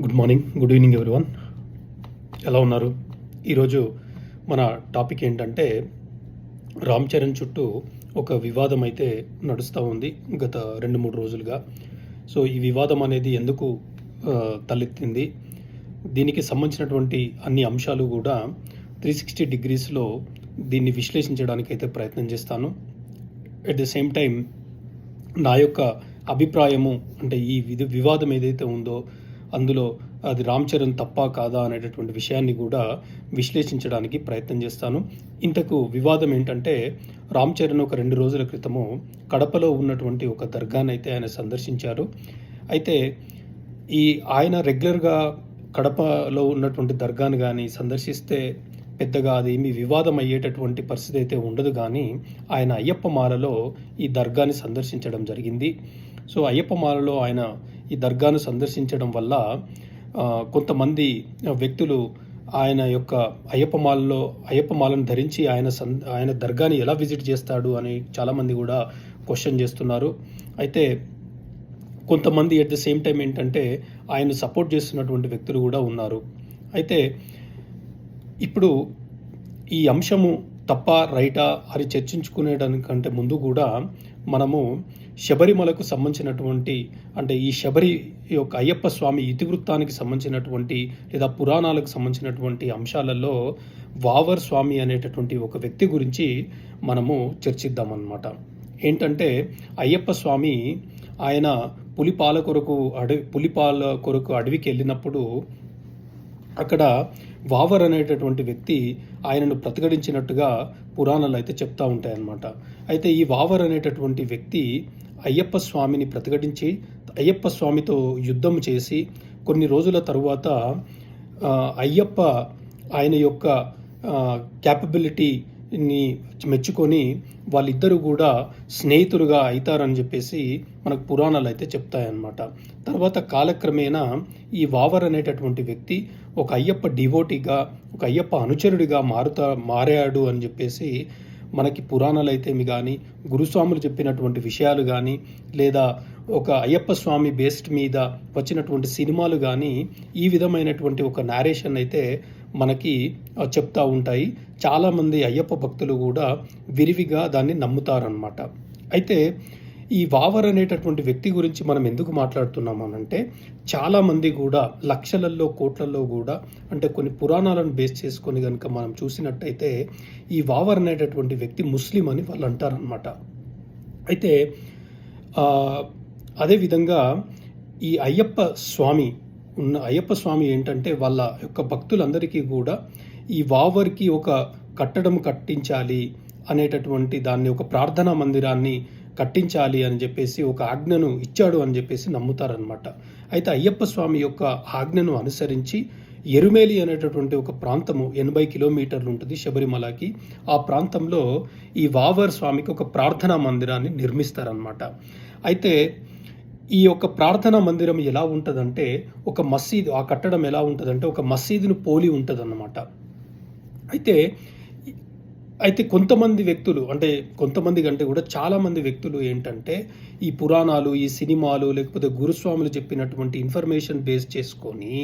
Good morning good evening everyone ఎలా ఉన్నారు? ఈరోజు మన టాపిక్ ఏంటంటే రామ్ చరణ్ చుట్టూ ఒక వివాదం అయితే నడుస్తూ ఉంది గత రెండు మూడు రోజులుగా. సో ఈ వివాదం అనేది ఎందుకు తలెత్తింది? దీనికి సంబంధించినటువంటి అన్ని అంశాలు కూడా త్రీ సిక్స్టీ డిగ్రీస్లో దీన్ని విశ్లేషించడానికి అయితే ప్రయత్నం చేస్తాను. ఎట్ ద సేమ్ టైం నా యొక్క అభిప్రాయము అంటే ఈ వివాదం ఏదైతే ఉందో అందులో అది రామ్ చరణ్ తప్ప కాదా అనేటటువంటి విషయాన్ని కూడా విశ్లేషించడానికి ప్రయత్నం చేస్తాను. ఇంతకు వివాదం ఏంటంటే రామ్ చరణ్ ఒక రెండు రోజుల క్రితము కడపలో ఉన్నటువంటి ఒక దర్గానైతే ఆయన సందర్శించారు. అయితే ఈ ఆయన రెగ్యులర్గా కడపలో ఉన్నటువంటి దర్గాను కానీ సందర్శిస్తే పెద్దగా అది ఏమీ వివాదం అయ్యేటటువంటి పరిస్థితి అయితే ఉండదు కానీ ఆయన అయ్యప్ప మాలలో ఈ దర్గాని సందర్శించడం జరిగింది. సో అయ్యప్ప మాలలో ఆయన ఈ దర్గాను సందర్శించడం వల్ల కొంతమంది వ్యక్తులు ఆయన యొక్క అయ్యప్ప మాలలో అయ్యప్ప మాలను ధరించి ఆయన సన్ ఆయన దర్గాని ఎలా విజిట్ చేస్తాడు అని చాలామంది కూడా క్వశ్చన్ చేస్తున్నారు. అయితే కొంతమంది ఎట్ ద సేమ్ టైం ఏంటంటే ఆయన సపోర్ట్ చేస్తున్నటువంటి వ్యక్తులు కూడా ఉన్నారు. అయితే ఇప్పుడు ఈ అంశము తప్ప రైటా అని చర్చించుకునేదానికంటే ముందు కూడా మనము శబరిమలకు సంబంధించినటువంటి అంటే ఈ శబరి యొక్క అయ్యప్ప స్వామి ఇతివృత్తానికి సంబంధించినటువంటి లేదా పురాణాలకు సంబంధించినటువంటి అంశాలలో వావర్ స్వామి అనేటటువంటి ఒక వ్యక్తి గురించి మనము చర్చిద్దామన్నమాట. ఏంటంటే అయ్యప్ప స్వామి ఆయన పులిపాల కొరకు అడవి పులిపాల కొరకు అడవికి వెళ్ళినప్పుడు అక్కడ వావర్ అనేటటువంటి వ్యక్తి ఆయనను ప్రతిఘటించినట్టుగా పురాణాలు అయితే చెప్తా ఉంటాయన్నమాట. అయితే ఈ వావర్ అనేటటువంటి వ్యక్తి అయ్యప్ప స్వామిని ప్రతిఘటించి అయ్యప్ప స్వామితో యుద్ధం చేసి కొన్ని రోజుల తరువాత అయ్యప్ప ఆయన యొక్క క్యాపబిలిటీని మెచ్చుకొని వాళ్ళిద్దరూ కూడా స్నేహితులుగా అవుతారని చెప్పేసి మనకు పురాణాలు అయితే చెప్తాయన్నమాట. తర్వాత కాలక్రమేణా ఈ వావర్ అనేటటువంటి వ్యక్తి ఒక అయ్యప్ప డివోటీగా ఒక అయ్యప్ప అనుచరుడిగా మారుతా మారాడు అని చెప్పేసి మనకి పురాణాలు అయితేమి కానీ గురుస్వాములు చెప్పినటువంటి విషయాలు కానీ లేదా ఒక అయ్యప్ప స్వామి బేస్డ్ మీద వచ్చినటువంటి సినిమాలు కానీ ఈ విధమైనటువంటి ఒక నారేషన్ అయితే మనకి చెప్తూ చెప్తా ఉంటాయి. చాలామంది అయ్యప్ప భక్తులు కూడా విరివిగా దాన్ని నమ్ముతారనమాట అయితే ఈ వావర్ అనేటటువంటి వ్యక్తి గురించి మనం ఎందుకు మాట్లాడుతున్నాం అనంటే చాలామంది కూడా లక్షలల్లో కోట్లల్లో కూడా అంటే కొన్ని పురాణాలను బేస్ చేసుకొని కనుక మనం చూసినట్టయితే ఈ వావర్ అనేటటువంటి వ్యక్తి ముస్లిం అని వాళ్ళు అంటారనమాట అయితే అదేవిధంగా ఈ అయ్యప్ప స్వామి ఉన్న అయ్యప్ప స్వామి ఏంటంటే వాళ్ళ యొక్క భక్తులందరికీ కూడా ఈ వావర్కి ఒక కట్టడం కట్టించాలి అనేటటువంటి దాన్ని ఒక ప్రార్థనా మందిరాన్ని కట్టించాలి అని చెప్పేసి ఒక ఆజ్ఞను ఇచ్చాడు అని చెప్పేసి నమ్ముతారనమాట అయితే అయ్యప్ప స్వామి యొక్క ఆజ్ఞను అనుసరించి ఎరుమేలి అనేటటువంటి ఒక ప్రాంతము ఎనభై కిలోమీటర్లు ఉంటుంది శబరిమలకి. ఆ ప్రాంతంలో ఈ వావర్ స్వామికి ఒక ప్రార్థనా మందిరాన్ని నిర్మిస్తారనమాట అయితే ఈ యొక్క ప్రార్థనా మందిరం ఎలా ఉంటుందంటే ఒక మసీదు ఆ కట్టడం ఎలా ఉంటుందంటే ఒక మసీదును పోలి ఉంటుందన్నమాట. అయితే అయితే కొంతమంది వ్యక్తులు అంటే కొంతమంది కంటే కూడా చాలామంది వ్యక్తులు ఏంటంటే ఈ పురాణాలు ఈ సినిమాలు లేకపోతే గురుస్వాములు చెప్పినటువంటి ఇన్ఫర్మేషన్ బేస్ చేసుకొని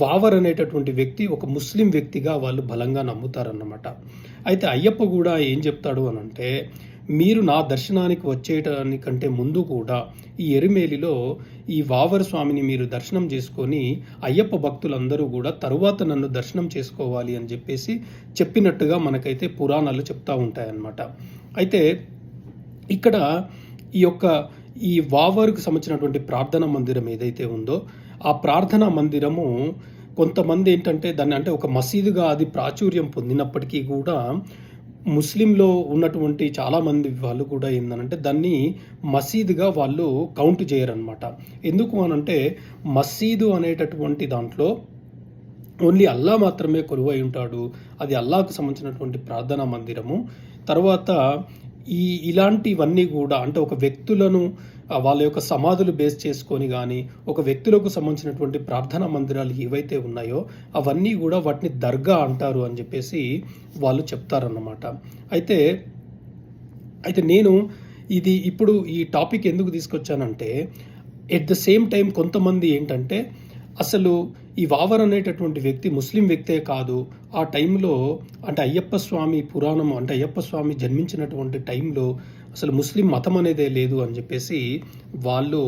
వావర్ అనేటటువంటి వ్యక్తి ఒక ముస్లిం వ్యక్తిగా వాళ్ళు బలంగా నమ్ముతారన్నమాట. అయితే అయ్యప్ప కూడా ఏం చెప్తాడు అని అంటే మీరు నా దర్శనానికి వచ్చేయటానికంటే ముందు కూడా ఈ ఎరిమేలిలో ఈ వావర స్వామిని మీరు దర్శనం చేసుకొని అయ్యప్ప భక్తులందరూ కూడా తరువాత నన్ను దర్శనం చేసుకోవాలి అని చెప్పేసి చెప్పినట్టుగా మనకైతే పురాణాలు చెప్తూ ఉంటాయన్నమాట. అయితే ఇక్కడ ఈ యొక్క ఈ వావరుకు సంబంధించినటువంటి ప్రార్థనా మందిరం ఏదైతే ఉందో ఆ ప్రార్థనా మందిరము కొంతమంది ఏంటంటే దాన్ని అంటే ఒక మసీదుగా అది ప్రాచుర్యం పొందినప్పటికీ కూడా ముస్లింలో ఉన్నటువంటి చాలామంది వాళ్ళు కూడా ఏంటంటే దాన్ని మసీదుగా వాళ్ళు కౌంట్ చేయరనమాట ఎందుకు అనంటే మసీదు అనేటటువంటి దాంట్లో ఓన్లీ అల్లా మాత్రమే కొలువై ఉంటాడు. అది అల్లాకు సంబంధించినటువంటి ప్రార్థనా మందిరము. తర్వాత ఈ ఇలాంటివన్నీ కూడా అంటే ఒక వ్యక్తులను వాళ్ళ యొక్క సమాధులు బేస్ చేసుకొని కానీ ఒక వ్యక్తులకు సంబంధించినటువంటి ప్రార్థనా మందిరాలు ఏవైతే ఉన్నాయో అవన్నీ కూడా వాటిని దర్గా అంటారు అని చెప్పేసి వాళ్ళు చెప్తారన్నమాట. అయితే అయితే నేను ఇది ఇప్పుడు ఈ టాపిక్ ఎందుకు తీసుకొచ్చానంటే ఎట్ ద సేమ్ టైం కొంతమంది ఏంటంటే అసలు ఈ వావర్ అనేటటువంటి వ్యక్తి ముస్లిం వ్యక్తే కాదు. ఆ టైంలో అంటే అయ్యప్ప స్వామి పురాణం అంటే అయ్యప్ప స్వామి జన్మించినటువంటి టైంలో అసలు ముస్లిం మతం అనేదే లేదు అని చెప్పేసి వాళ్ళు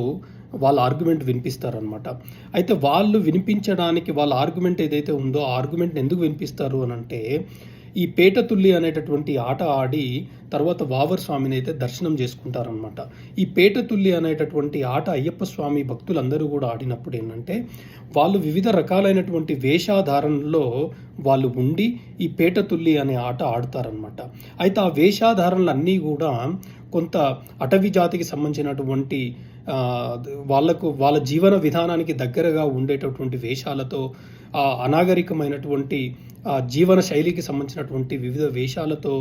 వాళ్ళ ఆర్గ్యుమెంట్ వినిపిస్తారనమాట అయితే వాళ్ళు వినిపించడానికి వాళ్ళ ఆర్గ్యుమెంట్ ఏదైతే ఉందో ఆ ఆర్గ్యుమెంట్ ఎందుకు వినిపిస్తారు అని అంటే ఈ పేట తుల్లి అనేటటువంటి ఆట ఆడి తర్వాత వావర్ స్వామిని అయితే దర్శనం చేసుకుంటారనమాట ఈ పేట తుల్లి అనేటటువంటి ఆట అయ్యప్ప స్వామి భక్తులందరూ కూడా ఆడినప్పుడు ఏంటంటే వాళ్ళు వివిధ రకాలైనటువంటి వేషాధారణలో వాళ్ళు ఉండి ఈ పేట తుల్లి అనే ఆట ఆడతారనమాట అయితే ఆ వేషాధారణలు అన్నీ కూడా కొంత అటవీ జాతికి సంబంధించినటువంటి వాళ్ళకు వాళ్ళకు వాళ్ళ జీవన విధానానికి దగ్గరగా ఉండేటటువంటి వేషాలతో ఆ అనాగరికమైనటువంటి ఆ జీవన శైలికి సంబంధించినటువంటి వివిధ వేషాలతో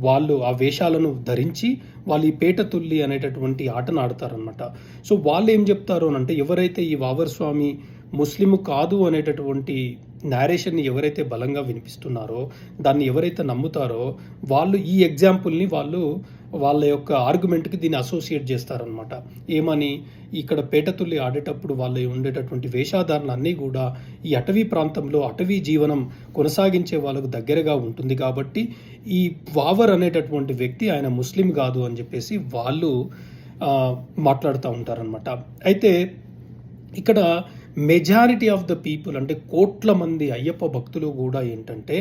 వాళ్ళు ఆ వేషాలను ధరించి వాళ్ళు ఈ పేట తుల్లి అనేటటువంటి ఆటను ఆడతారనమాట సో వాళ్ళు ఏం చెప్తారు అని అంటే ఎవరైతే ఈ వావర్ స్వామి ముస్లిం కాదు అనేటటువంటి నేరేషన్ని ఎవరైతే బలంగా వినిపిస్తున్నారో దాన్ని ఎవరైతే నమ్ముతారో వాళ్ళు ఈ ఎగ్జాంపుల్ని వాళ్ళు వాళ్ళ యొక్క ఆర్గ్యుమెంట్కి దీన్ని అసోసియేట్ చేస్తారనమాట ఏమని? ఇక్కడ పేటతుల్లి ఆడేటప్పుడు వాళ్ళు ఉండేటటువంటి వేషాధారణ అన్నీ కూడా ఈ అటవీ ప్రాంతంలో అటవీ జీవనం కొనసాగించే వాళ్ళకు దగ్గరగా ఉంటుంది కాబట్టి ఈ వావర్ అనేటటువంటి వ్యక్తి ఆయన ముస్లిం కాదు అని చెప్పేసి వాళ్ళు మాట్లాడుతూ ఉంటారనమాట అయితే ఇక్కడ మెజారిటీ ఆఫ్ ద పీపుల్ అంటే కోట్ల మంది అయ్యప్ప భక్తులు కూడా ఏంటంటే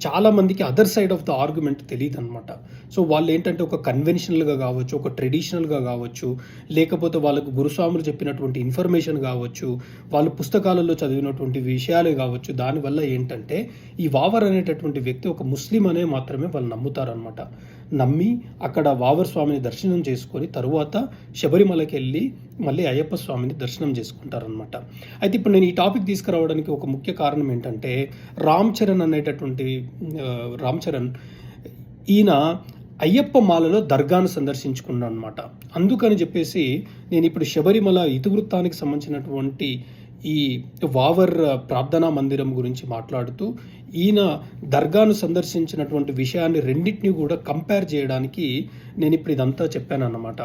చాలా మందికి other side of the argument తెలియదు అనమాట సో వాళ్ళు ఏంటంటే ఒక కన్వెన్షనల్గా కావచ్చు ఒక ట్రెడిషనల్గా కావచ్చు లేకపోతే వాళ్ళకు గురుస్వాములు చెప్పినటువంటి ఇన్ఫర్మేషన్ కావచ్చు వాళ్ళు పుస్తకాలలో చదివినటువంటి విషయాలు కావచ్చు దానివల్ల ఏంటంటే ఈ వావర్ అనేటటువంటి వ్యక్తి ఒక ముస్లిం అనే మాత్రమే వాళ్ళు నమ్ముతారనమాట నమ్మి అక్కడ వావర్ స్వామిని దర్శనం చేసుకొని తరువాత శబరిమలకి వెళ్ళి మళ్ళీ అయ్యప్ప స్వామిని దర్శనం చేసుకుంటారనమాట అయితే ఇప్పుడు నేను ఈ టాపిక్ తీసుకురావడానికి ఒక ముఖ్య కారణం ఏంటంటే రామ్ చరణ్ అనేటటువంటి రామ్ చరణ్ ఈయన అయ్యప్ప మాలలో దర్గాను సందర్శించుకున్నాను అనమాట అందుకని చెప్పేసి నేను ఇప్పుడు శబరిమల ఇతివృత్తానికి సంబంధించినటువంటి ఈ వావర్ ప్రార్థనా మందిరం గురించి మాట్లాడుతూ ఈయన దర్గాను సందర్శించినటువంటి విషయాన్ని రెండింటినీ కూడా కంపేర్ చేయడానికి నేను ఇప్పుడు ఇదంతా చెప్పాను అన్నమాట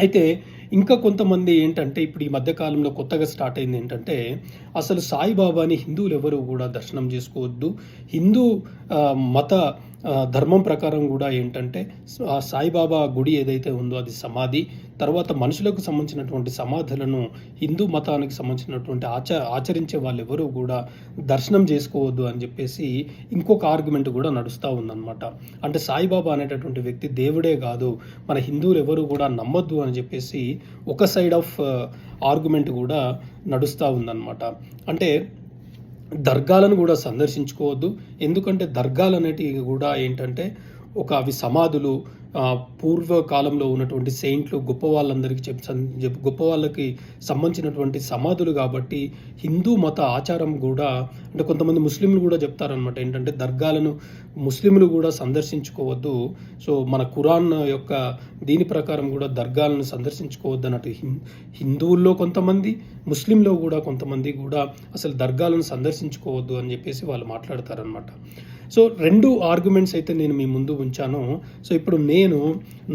అయితే ఇంకా కొంతమంది ఏంటంటే ఇప్పుడు ఈ మధ్యకాలంలో కొత్తగా స్టార్ట్ అయింది ఏంటంటే అసలు సాయిబాబాని హిందువులు ఎవరు కూడా దర్శనం చేసుకోవద్దు. హిందూ మత ధర్మం ప్రకారం కూడా ఏంటంటే ఆ సాయిబాబా గుడి ఏదైతే ఉందో అది సమాధి తర్వాత మనుషులకు సంబంధించినటువంటి సమాధులను హిందూ మతానికి సంబంధించినటువంటి ఆచ ఆచరించే వాళ్ళు ఎవరు కూడా దర్శనం చేసుకోవద్దు అని చెప్పేసి ఇంకొక ఆర్గ్యుమెంట్ కూడా నడుస్తూ ఉందన్నమాట. అంటే సాయిబాబా అనేటటువంటి వ్యక్తి దేవుడే కాదు మన హిందువులు ఎవరు కూడా నమ్మొద్దు అని చెప్పేసి ఒక సైడ్ ఆఫ్ ఆర్గ్యుమెంట్ కూడా నడుస్తూ ఉందన్నమాట. అంటే దర్గాలను కూడా సందర్శించుకోవద్దు. ఎందుకంటే దర్గాలు అనేటివి కూడా ఏంటంటే ఒక అవి సమాధులు పూర్వకాలంలో ఉన్నటువంటి సెయింట్లు గొప్ప వాళ్ళందరికీ చెప్ చెప్- గొప్ప వాళ్ళకి సంబంధించినటువంటి సమాధులు కాబట్టి హిందూ మత ఆచారం కూడా అంటే కొంతమంది ముస్లింలు కూడా చెప్తారనమాట ఏంటంటే దర్గాలను ముస్లింలు కూడా సందర్శించుకోవద్దు. సో మన కురాన్ యొక్క దీని ప్రకారం కూడా దర్గాలను సందర్శించుకోవద్దు అన్నట్టు హిం- హిందువుల్లో కొంతమంది ముస్లింలో కూడా కొంతమంది కూడా అసలు దర్గాలను సందర్శించుకోవద్దు అని చెప్పేసి వాళ్ళు మాట్లాడతారనమాట సో రెండు ఆర్గ్యుమెంట్స్ అయితే నేను మీ ముందు ఉంచాను. సో ఇప్పుడు నేను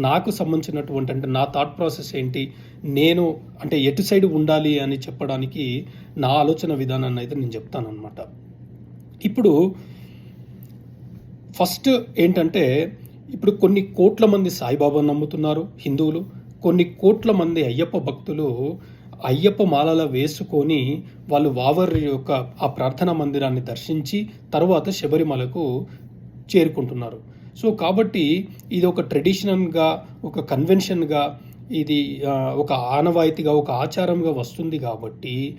నాకు సంబంధించినటువంటి అంటే నా థాట్ ప్రాసెస్ ఏంటి? నేను అంటే ఎటు సైడ్ ఉండాలి అని చెప్పడానికి నా ఆలోచన విధానాన్ని అయితే నేను చెప్తాను అనమాట ఇప్పుడు ఫస్ట్ ఏంటంటే ఇప్పుడు కొన్ని కోట్ల మంది సాయిబాబా నమ్ముతున్నారు హిందువులు. కొన్ని కోట్ల మంది అయ్యప్ప భక్తులు అయ్యప్ప మాలల వేసుకొని వాళ్ళు వావరి యొక్క ఆ ప్రార్థనా మందిరాన్ని దర్శించి తర్వాత శబరిమలకు చేరుకుంటున్నారు. సో కాబట్టి ఇది ఒక ట్రెడిషనల్గా ఒక కన్వెన్షన్గా ఇది ఒక ఆనవాయితీగా ఒక ఆచారంగా వస్తుంది కాబట్టి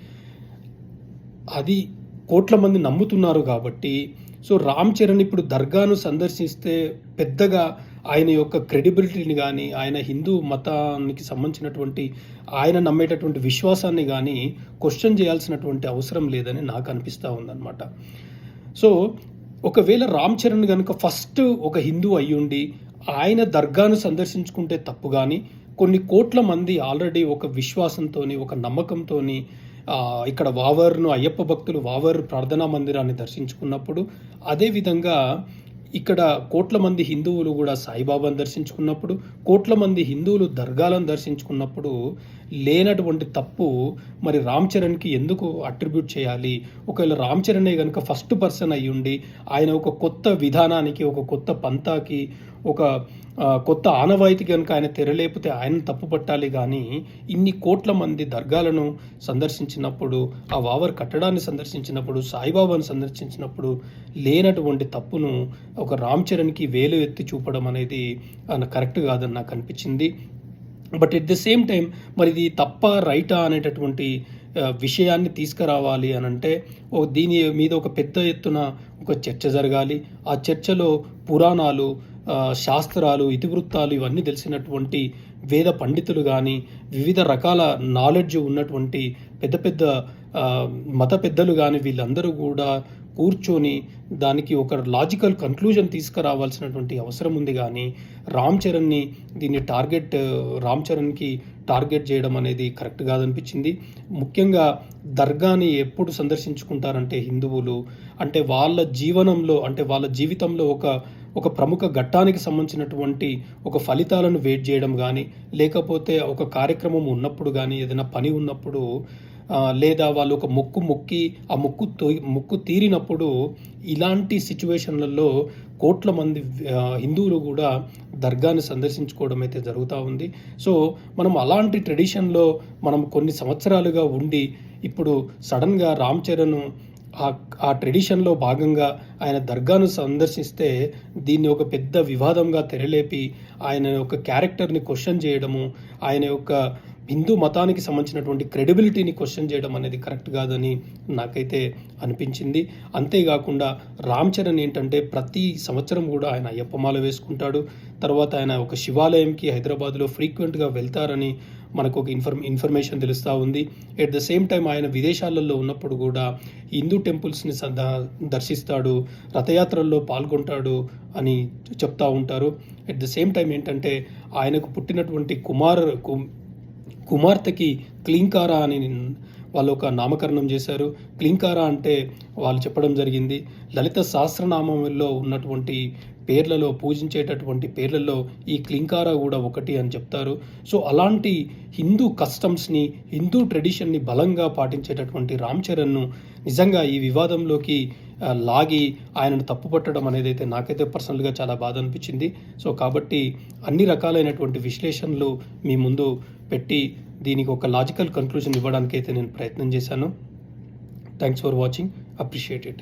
అది కోట్ల మంది నమ్ముతున్నారు కాబట్టి సో రామ్ చరణ్ ఇప్పుడు దర్గాను సందర్శిస్తే పెద్దగా ఆయన యొక్క క్రెడిబిలిటీని కానీ ఆయన హిందూ మతానికి సంబంధించినటువంటి ఆయన నమ్మేటటువంటి విశ్వాసాన్ని కానీ క్వశ్చన్ చేయాల్సినటువంటి అవసరం లేదని నాకు అనిపిస్తూ ఉందన్నమాట. సో ఒకవేళ రామ్ చరణ్ కనుక ఫస్ట్ ఒక హిందూ అయ్యుండి ఆయన దర్గాను సందర్శించుకుంటే తప్పు కానీ కొన్ని కోట్ల మంది ఆల్రెడీ ఒక విశ్వాసంతో ఒక నమ్మకంతో ఇక్కడ వావర్ను అయ్యప్ప భక్తులు వావర్ ప్రార్థనా మందిరాన్ని దర్శించుకున్నప్పుడు అదేవిధంగా ఇక్కడ కోట్ల మంది హిందువులు కూడా సాయిబాబాను దర్శించుకున్నప్పుడు కోట్ల మంది హిందువులు దర్గాలను దర్శించుకున్నప్పుడు లేనటువంటి తప్పు మరి రామ్ చరణ్కి ఎందుకు అట్రిబ్యూట్ చేయాలి? ఒకవేళ రామ్ చరణే కనుక ఫస్ట్ పర్సన్ అయ్యి ఉండి ఆయన ఒక కొత్త విధానానికి ఒక కొత్త పంతాకి ఒక కొత్త ఆనవాయితీ కనుక ఆయన తెరలేపితే ఆయన తప్పు పట్టాలి కానీ ఇన్ని కోట్ల మంది దర్గాలను సందర్శించినప్పుడు ఆ వావర్ కట్టడాన్ని సందర్శించినప్పుడు సాయిబాబాను సందర్శించినప్పుడు లేనటువంటి తప్పును ఒక రామ్ చరణ్కి వేలు ఎత్తి చూపడం అనేది కరెక్ట్ కాదని నాకు అనిపించింది. But at the same time మరి ఇది తప్ప రైటా అనేటటువంటి విషయాన్ని తీసుకురావాలి అని అంటే ఓ దీని మీద ఒక పెద్ద ఎత్తున ఒక చర్చ జరగాలి. ఆ చర్చలో పురాణాలు శాస్త్రాలు ఇతివృత్తాలు ఇవన్నీ తెలిసినటువంటి వేద పండితులు కానీ వివిధ రకాల నాలెడ్జ్ ఉన్నటువంటి పెద్ద పెద్ద మత పెద్దలు కానీ వీళ్ళందరూ కూడా కూర్చొని దానికి ఒక లాజికల్ కన్క్లూజన్ తీసుకురావాల్సినటువంటి అవసరం ఉంది కానీ రామ్ చరణ్ని దీన్ని టార్గెట్ రామ్ చరణ్కి టార్గెట్ చేయడం అనేది కరెక్ట్ కాదనిపించింది. ముఖ్యంగా దర్గాని ఎప్పుడు సందర్శించుకుంటారంటే హిందువులు. అంటే వాళ్ళ జీవనంలో అంటే వాళ్ళ జీవితంలో ఒక ఒక ప్రముఖ ఘట్టానికి సంబంధించినటువంటి ఒక ఫలితాలను వెయిట్ చేయడం కానీ లేకపోతే ఒక కార్యక్రమం ఉన్నప్పుడు కానీ ఏదైనా పని ఉన్నప్పుడు లేదా వాళ్ళు ఒక ముక్కు ముక్కి ఆ ముక్కు ముక్కు తీరినప్పుడు ఇలాంటి సిచ్యువేషన్లలో కోట్ల మంది హిందువులు కూడా దర్గాని సందర్శించుకోవడం అయితే జరుగుతూ ఉంది. సో మనం అలాంటి ట్రెడిషన్లో మనం కొన్ని సంవత్సరాలుగా ఉండి ఇప్పుడు సడన్గా రామ్ చరణ్ ఆ ఆ ట్రెడిషన్లో భాగంగా ఆయన దర్గాను సందర్శిస్తే దీన్ని ఒక పెద్ద వివాదంగా తెరలేపి ఆయన యొక్క క్యారెక్టర్ని క్వశ్చన్ చేయడము ఆయన యొక్క హిందూ మతానికి సంబంధించినటువంటి క్రెడిబిలిటీని క్వశ్చన్ చేయడం అనేది కరెక్ట్ కాదని నాకైతే అనిపించింది. అంతేకాకుండా రామ్ చరణ్ ఏంటంటే ప్రతి సంవత్సరం కూడా ఆయన అయ్యప్పమాల వేసుకుంటాడు. తర్వాత ఆయన ఒక శివాలయంకి హైదరాబాద్లో ఫ్రీక్వెంట్గా వెళ్తారని మనకు ఒక ఇన్ఫర్మ్ ఇన్ఫర్మేషన్ తెలుస్తూ ఉంది. ఎట్ ద సేమ్ టైం ఆయన విదేశాలలో ఉన్నప్పుడు కూడా హిందూ టెంపుల్స్ని దర్శిస్తాడు రథయాత్రల్లో పాల్గొంటాడు అని చెప్తా ఉంటారు. ఎట్ ద సేమ్ టైం ఏంటంటే ఆయనకు పుట్టినటువంటి కుమార్ కుమార్తెకి క్లింకారా అని వాళ్ళు ఒక నామకరణం చేశారు. క్లింకారా అంటే వాళ్ళు చెప్పడం జరిగింది. లలిత సహస్రనామంలో ఉన్నటువంటి పేర్లలో పూజించేటటువంటి పేర్లలో ఈ క్లింకారా కూడా ఒకటి అని చెప్తారు. సో అలాంటి హిందూ కస్టమ్స్ని హిందూ ట్రెడిషన్ని బలంగా పాటించేటటువంటి రామ్ చరణ్ను నిజంగా ఈ వివాదంలోకి లాగి ఆయనను తప్పుపట్టడం అనేది అయితే నాకైతే పర్సనల్గా చాలా బాధ అనిపించింది. సో కాబట్టి అన్ని రకాలైనటువంటి విశ్లేషణలు మీ ముందు పెట్టి దీనికి ఒక లాజికల్ కన్క్లూజన్ ఇవ్వడానికి అయితే నేను ప్రయత్నం చేశాను. Thanks for watching appreciate it